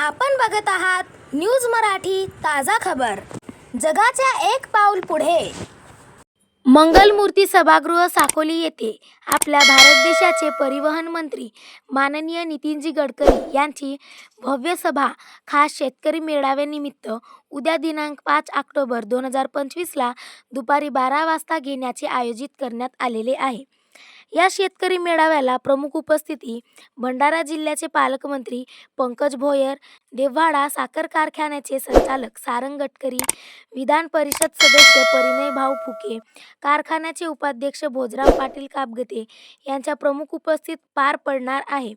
आपण बघत आहात न्यूज मराठी ताजा खबर. जगाच्या एक पाऊल पुढे. मंगलमूर्ती सभागृह साकोली येथे आपल्या भारत देशाचे परिवहन मंत्री माननीय नितीनजी गडकरी यांची भव्य सभा खास शेतकरी मेळाव्यानिमित्त उद्या दिनांक पाच ऑक्टोबर दोन हजार पंचवीसला दुपारी बारा वाजता घेण्याचे आयोजित करण्यात आलेले आहे. या शेतकरी मेळाव्याला प्रमुख उपस्थिती भंडारा जिल्ह्याचे पालकमंत्री पंकज भोयर देव्हाडा साखर कारखान्याचे संचालक सारंग गडकरी विधान परिषद सदस्य परिणय भाऊ फुके कारखान्याचे उपाध्यक्ष भोजराव पाटील कापगते यांच्या प्रमुख उपस्थित पार पडणार आहे.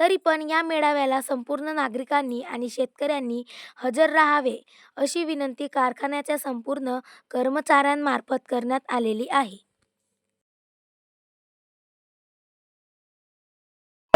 तरी पण या मेळाव्याला संपूर्ण नागरिकांनी आणि शेतकऱ्यांनी हजर राहावे अशी विनंती कारखान्याच्या संपूर्ण कर्मचाऱ्यांमार्फत करण्यात आलेली आहे.